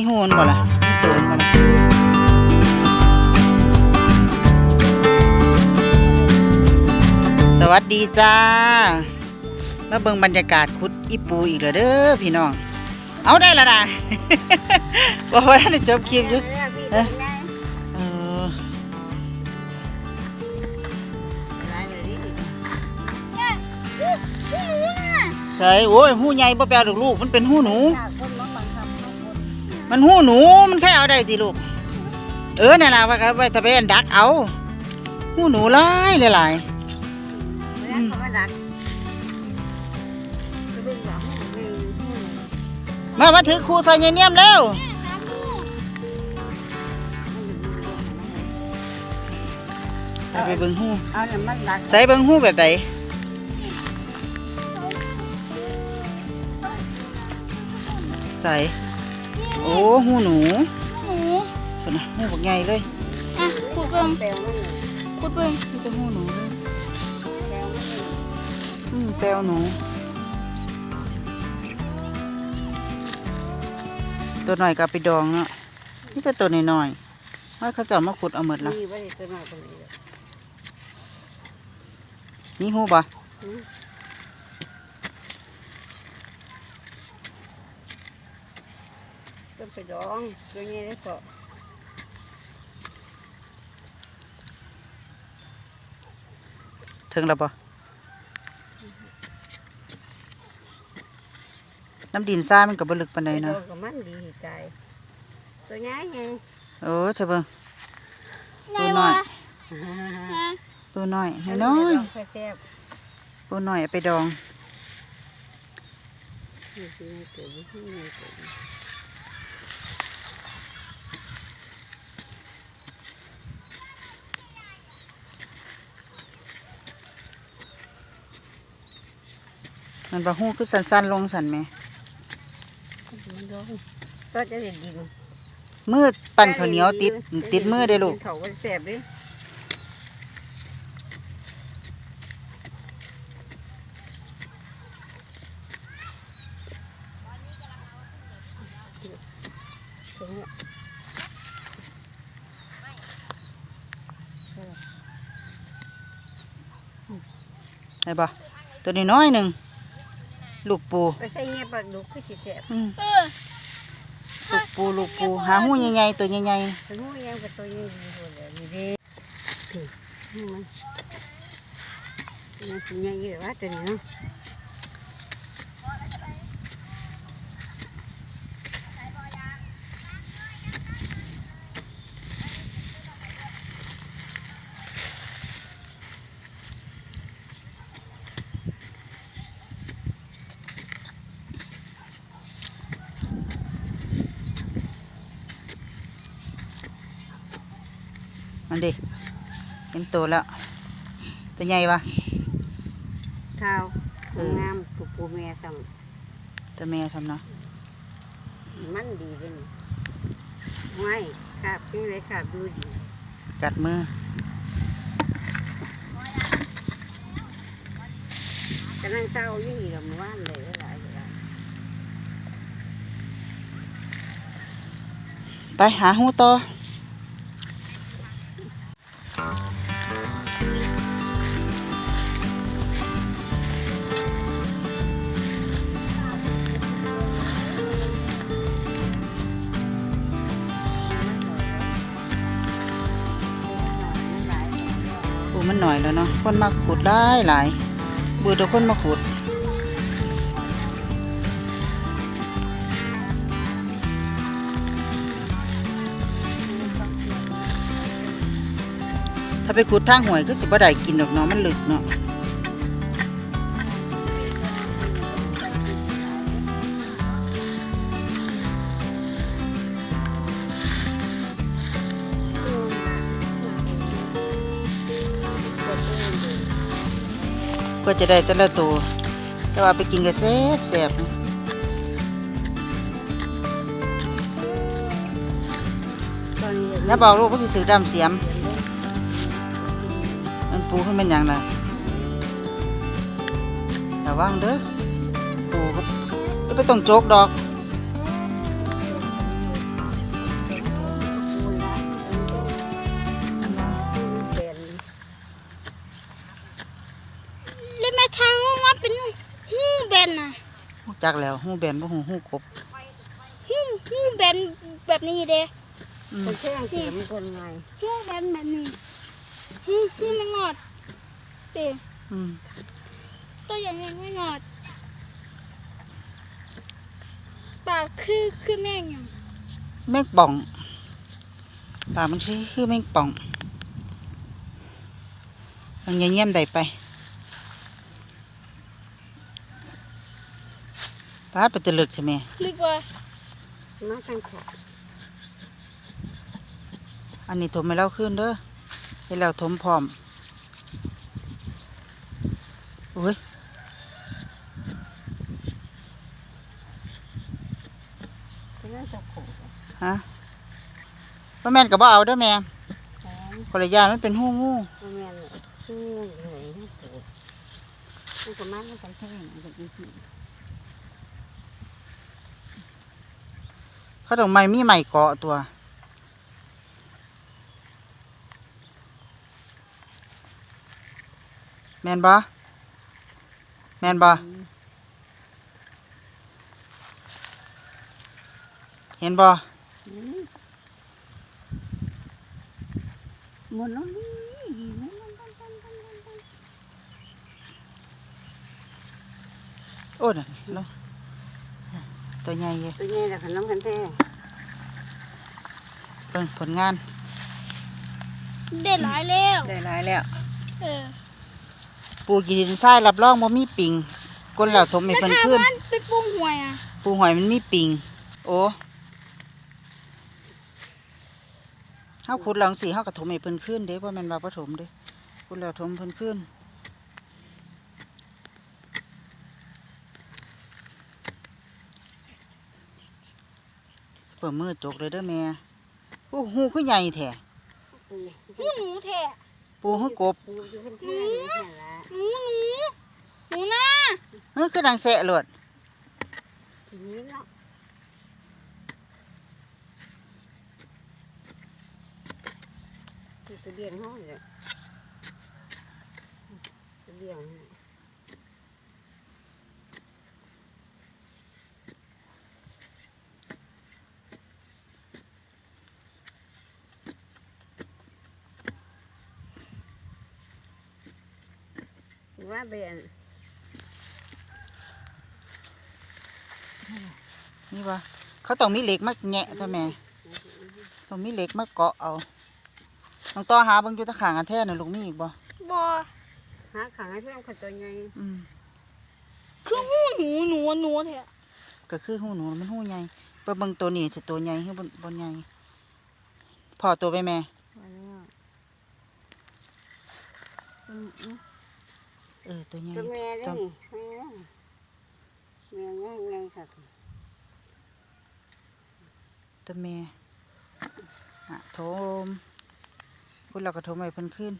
มีโหนบ่ล่ะมีโตนบ่ล่ะสวัสดีจ้า มาเบิ่งบรรยากาศคุดอีปูอีกแล้วเด้อพี่น้อง เอาได้และนะบอกว่าได้จบคลิปอยู่เอ๊ะเออใช่โอ้ยหูใหญ่บ่แปลดอกลูก มันเป็นหูหนู มันหูหนูมันแค่เอาได้ติลูก เออนั่นล่ะว่าก็ไว้ถ้าไปอันดักเอาหูหนูหลายหลายๆมามาถือครูใส่เงียมๆแล้วเอาไปเบิ่งหู เอาน้ำมันดักใส่เบิ่งหูแบบไหนใส่ โอ้หูหนูหนูตัวนะหูบักใหญ่เลยอะขุดเบิ่งแปลวมันขุดเบิ่งนี่จะหูหนูเลยแปลวมันอืมแปลวหนู ตัวหน่อยก็เอาไปดองเนาะนี่แต่ตัวน้อยๆว่าเขาจะเอามาขุดเอาหมดละมีไว้ตัวน้อยตัวนี้นี่หูบ่ ต้นไปดองตัวนี้ได้พอถึงแล้วบ่น้ำดินซ่ามันก็บ่ลึกปานใดไปดอเนาะงกับมันดีใจตัวใหญ่ไงโอ้เถอะเบิ่งไงตัวน้อวะยฮะตัวน้อยน้อยแซ่บๆตัวน้อยเอาไปดอง นี่คือเกิดที่นี่เกิด มันบ่ฮู้คือสั้นๆลงสั่นแหมมันดองก็จะได้ดินมือปั่นข้าวเหนียวติดติดมือเด้อลูกเขาก็แซ่บเลยตรงนี้ได้บ่ตัวนี้น้อยหนึง ลูกปูไปใส่เงี้ยปลาดุกคือสิแซ่บอืมเออลูกปูลูกปูหาหูใหญ่ๆตัวใหญ่เป็นหูยังกับตัวนี้ดีกว่าเลยดีเด้นี่มันมันสิใหญ่อยู่ว่าตัวนี้เนาะ ๆมันดิเห็นตัวแล้ว ตัวใหญ่ปะเท้าเอองามปูปูแม่สั่งตัวแม่ทำเนาะมันดีเลยนี่ไม่ขาบนี่เลยขาบดูดี กัดมือกำลังเศร้าอยู่นี่ละเมื่อวานเลยหลายหลายไปหาหูต่อ ปูมันหน่อยแล้วเนาะคนมาขุดได้หลายเบื่อเดี๋ยวคนมาขุดถ้าไปขุดทางห่วยก็สิบ่ได้กินดอกเนาะมันลึกเนาะ ก็จะได้แต่ละตัวแต่ว่าไปกินก็แซ่บแซ่บนะตอนนี้แล้วบอกลูกว่าสิถือดำเสียม มันปูขึ้นเป็นอยังล่ะระวังเด้อปูก็ก็ไปต้องโจกดอก จักแล้วหูแบนบ่หูหูกบหูหูแบนแบบนี้เด้อืมคนแท่งเสียมคนไงหูแบนแบบนี้หูหูไม่งอดเด้อืมตัวอย่างนี้ไม่งอดปากคือคือแม่งอย่างแมงป่องปากมันชื่อคือแมงป่องมันเงียบๆได้ไป ปาดไปตะลึกใช่ไหมลึกว่ามาทางขวาอันนี้ถมไปแล้วขึ้นเด้อไปแล้วถมพร้อมโอ้ยไปนั่นจะขวาฮะพ่อแม่นก็บ่เอาเด้อแม่แข็งคนละอย่างมันเป็นหูงูโรงเรียนเนี่ยชื่อเหนื่อยให้ปวดมันก็มันมันกันแท่งมันก็ดี เขาต้องไม่มีใหม่เกาะตัว แม่นบ่แม่นบ่เห็นบ่อืมหมดแล้วนี่ดีนะโอ้ยแล้ว ตัวใหญ่เยอะตัวนี้แหละขนมกันแท้เบิ่งผลงาน ได้หลายแล้ว ได้หลายแล้ว เออปูกินดินทรายรับรองบ่มีปิงก้นแล้วถมให้แล้วเพิ่นถ้าขึ้นมันไปปรุงหวยอะปูหอยมันมีปิงโอ้เฮาขุดหลังสีเฮาก็ถมให้เพิ่นขึ้นเด้บ่แม่นว่าบ่ถมเด้ขุดแล้วถมเพิ่นขึ้น เปิดมือจกเลยเด้อแม่โอ้หูคือใหญ่แท้ปูหูหนูแท้ปูคือกบปูอยู่เป็นแท่งอยู่แท่งละหนูหนูหนูนะเฮ้ยคือดังแสะโลดทีนี้เนาะคือตัวเดียงห้องเลยตัวเดียง ว่าเบียนนี่บ่เขาต้องมีเหล็กมาแงะเท่าแม่ต้องมีเหล็กมาเกาะเอาน้องต่อหาเบิ่งอยู่ตะขางอันแท้น่ะลูกมีอีกบ่บอหาขังให้เพื่อนคนตัวใหญ่อืมคือหูหนูหนูหนูแท้ก็คือหูหนูมันหูใหญ่ไปเบิ่งตัวนี้สิตัวใหญ่คือบนบนใหญ่พอตัวไปแม่ เออตัวใหญ่ตัวแม่ได้ตัวนี่แม่แม่ง่ายง่ายค่ะตัวแม่อะโทมพูดเราก็โทมไปเพิ่นขึ้น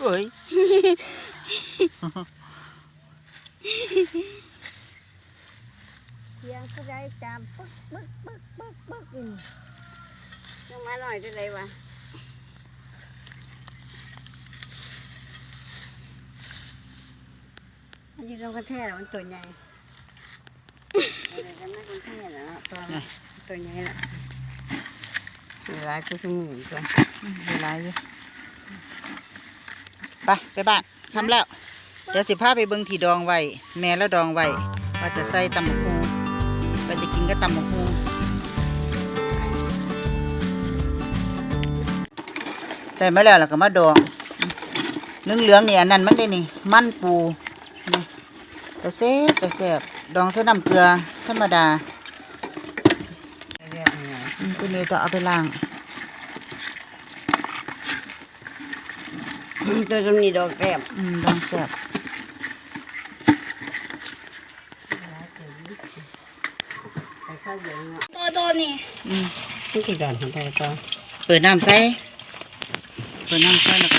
เอ้ยเสียงผู้ใดจามปึ๊กปึ๊กปึ๊กปึ๊กปึ๊ก อืมยังมาหน่อยได้ไรวะอันนี้เรากระแทกมันตัวใหญ่อะไรกันนะกระแทกนะตัวตัวใหญ่ละเวลาคือสมุนตัวเวลาอยู่ไปไปบ้านทำแล้ว เดี๋ยวสิพาไปเบิ่งที่ดองไว้ แม่แล้วดองไว้ว่าจะใส่ตำบักฮูว่าจะกินก็ตำบักฮู ใส่มาแล้วแล้วก็มาดองเหลืองๆนี่อันนั้นมันได้นี่ มันปูนี่แต่แซ่บแต่แซ่บดองใส่น้ำเกลือธรรมดาเรียกไงอืมตัวนี้ต้องเอาไปล้างตัวตรงนี้ดอกแก้มอืมดองแซ่บไปเข้าเย็นเนาะตัวตัวนี่อืมนี่กี่ดอนของแต่ละตัวเปิดน้ำใส่ เปิดน้ำใส่แล้ว